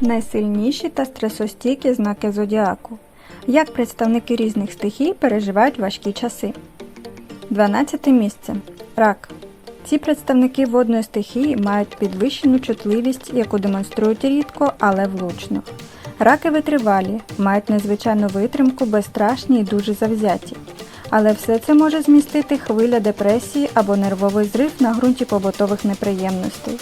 Найсильніші та стресостійкі знаки зодіаку. Як представники різних стихій переживають важкі часи. 12 місце. Рак. Ці представники водної стихії мають підвищену чутливість, яку демонструють рідко, але влучно. Раки витривалі, мають незвичайну витримку, безстрашні і дуже завзяті. Але все це може змістити хвиля депресії або нервовий зрив на ґрунті побутових неприємностей.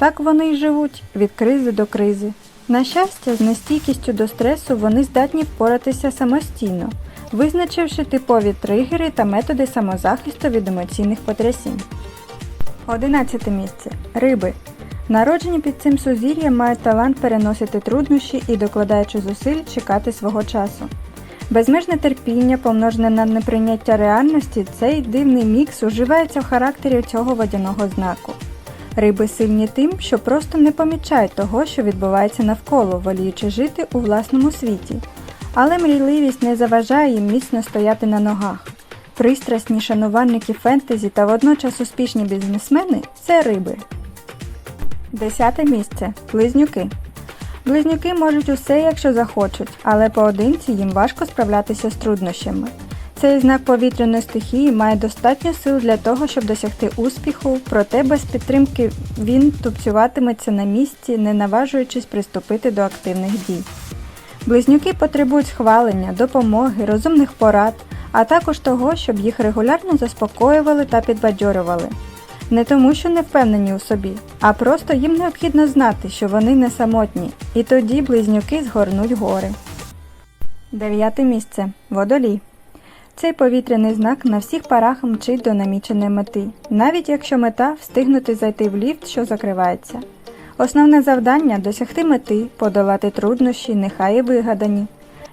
Так вони й живуть від кризи до кризи. На щастя, з нестійкістю до стресу вони здатні впоратися самостійно, визначивши типові тригери та методи самозахисту від емоційних потрясінь. 11 місце. Риби. Народжені під цим сузір'ям мають талант переносити труднощі і, докладаючи зусиль, чекати свого часу. Безмежне терпіння, помножене на неприйняття реальності, цей дивний мікс уживається в характері цього водяного знаку. Риби сильні тим, що просто не помічають того, що відбувається навколо, воліючи жити у власному світі. Але мрійливість не заважає їм міцно стояти на ногах. Пристрасні шанувальники фентезі та водночас успішні бізнесмени це риби. Десяте місце. Близнюки. Близнюки можуть усе, якщо захочуть, але поодинці їм важко справлятися з труднощами. Цей знак повітряної стихії має достатньо сил для того, щоб досягти успіху, проте без підтримки він тупцюватиметься на місці, не наважуючись приступити до активних дій. Близнюки потребують схвалення, допомоги, розумних порад, а також того, щоб їх регулярно заспокоювали та підбадьорювали. Не тому, що не впевнені у собі, а просто їм необхідно знати, що вони не самотні, і тоді близнюки згорнуть гори. Дев'яте місце. Водолій. Цей повітряний знак на всіх парах мчить до наміченої мети, навіть якщо мета встигнути зайти в ліфт, що закривається. Основне завдання досягти мети, подолати труднощі, нехай і вигадані.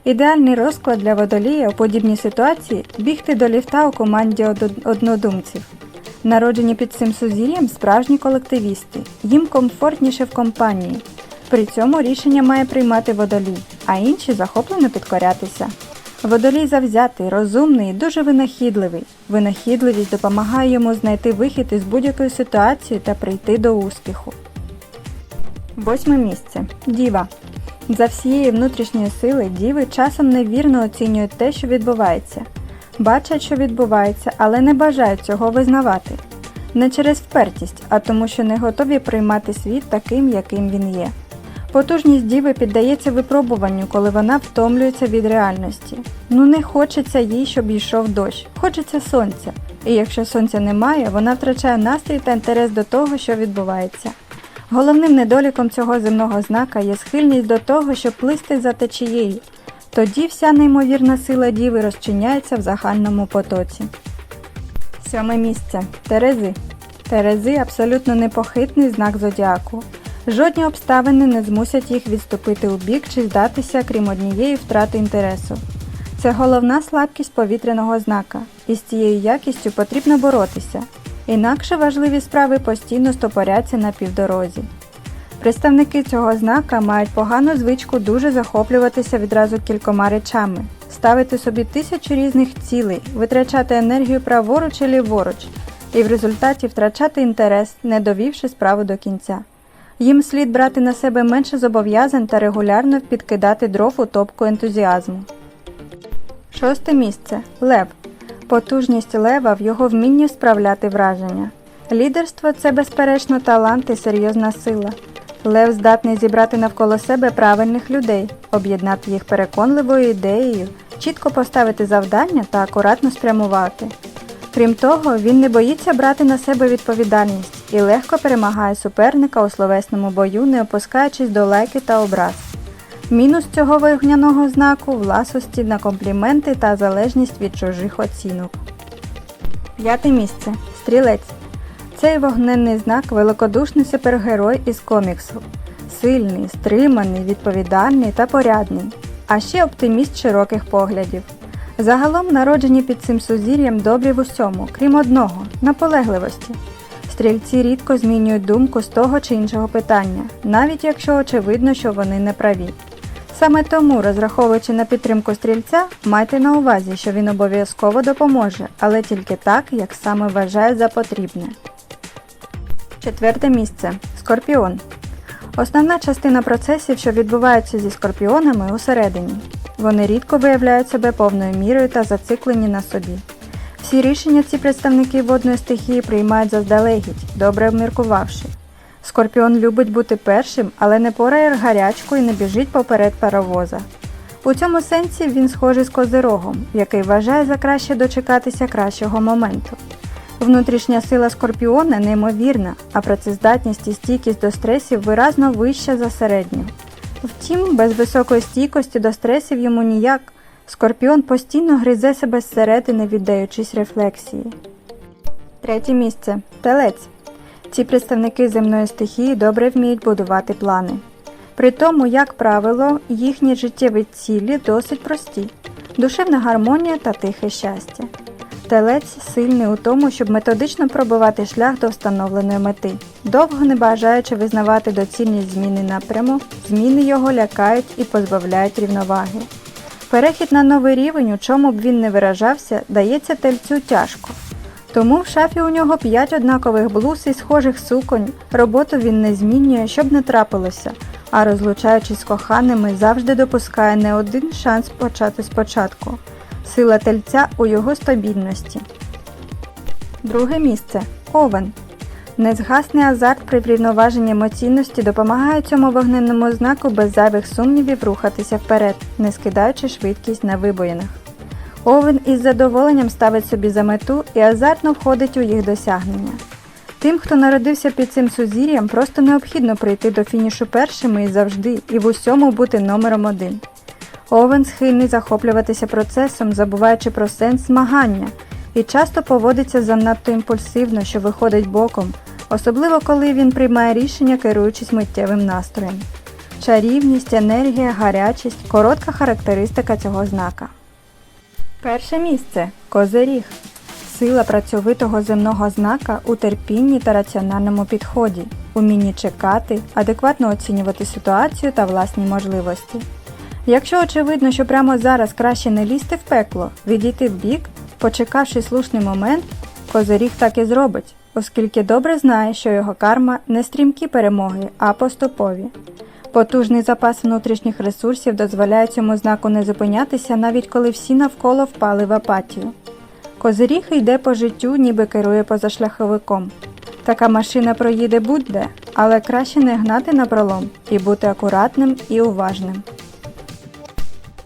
Ідеальний розклад для водолія у подібній ситуації бігти до ліфта у команді однодумців. Народжені під цим сузір'ям справжні колективісти, їм комфортніше в компанії. При цьому рішення має приймати водолій, а інші захоплено підкорятися. Водолій завзятий, розумний і дуже винахідливий. Винахідливість допомагає йому знайти вихід із будь-якої ситуації та прийти до успіху. Восьме місце. Діва. За всієї внутрішньої сили діви часом невірно оцінюють те, що відбувається. Бачать, що відбувається, але не бажають цього визнавати. Не через впертість, а тому, що не готові приймати світ таким, яким він є. Потужність діви піддається випробуванню, коли вона втомлюється від реальності. Ну не хочеться їй, щоб йшов дощ, хочеться сонця. І якщо сонця немає, вона втрачає настрій та інтерес до того, що відбувається. Головним недоліком цього земного знака є схильність до того, щоб плисти за течією. Тоді вся неймовірна сила діви розчиняється в загальному потоці. Сьоме місце. Терези. Терези абсолютно непохитний знак зодіаку. Жодні обставини не змусять їх відступити у бік чи здатися, крім однієї втрати інтересу. Це головна слабкість повітряного знака, і з цією якістю потрібно боротися. Інакше важливі справи постійно стопоряться на півдорозі. Представники цього знака мають погану звичку дуже захоплюватися відразу кількома речами, ставити собі тисячу різних цілей, витрачати енергію праворуч і ліворуч, і в результаті втрачати інтерес, не довівши справу до кінця. Їм слід брати на себе менше зобов'язань та регулярно підкидати дров у топку ентузіазму. Шосте місце. Лев. Потужність лева в його вмінні справляти враження. Лідерство це безперечно талант і серйозна сила. Лев здатний зібрати навколо себе правильних людей, об'єднати їх переконливою ідеєю, чітко поставити завдання та акуратно спрямувати. Крім того, він не боїться брати на себе відповідальність і легко перемагає суперника у словесному бою, не опускаючись до лайки та образ. Мінус цього вогняного знаку власості на компліменти та залежність від чужих оцінок. П'яте місце. Стрілець. Цей вогненний знак великодушний супергерой із коміксу. Сильний, стриманий, відповідальний та порядний, а ще оптиміст широких поглядів. Загалом народжені під цим сузір'ям добрі в усьому, крім одного наполегливості. Стрільці рідко змінюють думку з того чи іншого питання, навіть якщо очевидно, що вони не праві. Саме тому, розраховуючи на підтримку стрільця, майте на увазі, що він обов'язково допоможе, але тільки так, як саме вважає за потрібне. Четверте місце. Скорпіон. Основна частина процесів, що відбуваються зі скорпіонами, усередині. Вони рідко виявляють себе повною мірою та зациклені на собі. Всі рішення ці представники водної стихії приймають заздалегідь, добре обміркувавши. Скорпіон любить бути першим, але не порає гарячку і не біжить поперед паровоза. У цьому сенсі він схожий з козирогом, який вважає за краще дочекатися кращого моменту. Внутрішня сила скорпіона неймовірна, а працездатність і стійкість до стресів виразно вища за середню. Втім, без високої стійкості до стресів йому ніяк. Скорпіон постійно гризе себе зсередини, віддаючись рефлексії. Третє місце телець. Ці представники земної стихії добре вміють будувати плани. При тому, як правило, їхні життєві цілі досить прості: душевна гармонія та тихе щастя. Телець сильний у тому, щоб методично пробивати шлях до встановленої мети, довго не бажаючи визнавати доцільність зміни напряму, зміни його лякають і позбавляють рівноваги. Перехід на новий рівень, у чому б він не виражався, дається тельцю тяжко. Тому в шафі у нього п'ять однакових блуз і схожих суконь, роботу він не змінює, щоб не трапилося, а розлучаючись з коханими, завжди допускає не один шанс почати спочатку. Сила тельця у його стабільності. Друге місце Овен. Незгасний азарт при врівноваженні емоційності допомагає цьому вогненному знаку без зайвих сумнівів рухатися вперед, не скидаючи швидкість на вибоїнах. Овен із задоволенням ставить собі за мету і азартно входить у їх досягнення. Тим, хто народився під цим сузір'ям, просто необхідно прийти до фінішу першими і завжди, і в усьому бути номером один. Овен схильний захоплюватися процесом, забуваючи про сенс змагання, і часто поводиться занадто імпульсивно, що виходить боком, особливо коли він приймає рішення, керуючись миттєвим настроєм. Чарівність, енергія, гарячість коротка характеристика цього знака. Перше місце Козиріг. Сила працьовитого земного знака у терпінні та раціональному підході, умінні чекати, адекватно оцінювати ситуацію та власні можливості. Якщо очевидно, що прямо зараз краще не лізти в пекло, відійти вбік, почекавши слушний момент, козиріг так і зробить, оскільки добре знає, що його карма не стрімкі перемоги, а поступові. Потужний запас внутрішніх ресурсів дозволяє цьому знаку не зупинятися, навіть коли всі навколо впали в апатію. Козиріг йде по життю, ніби керує позашляховиком. Така машина проїде будь-де, але краще не гнати на пролом і бути акуратним і уважним.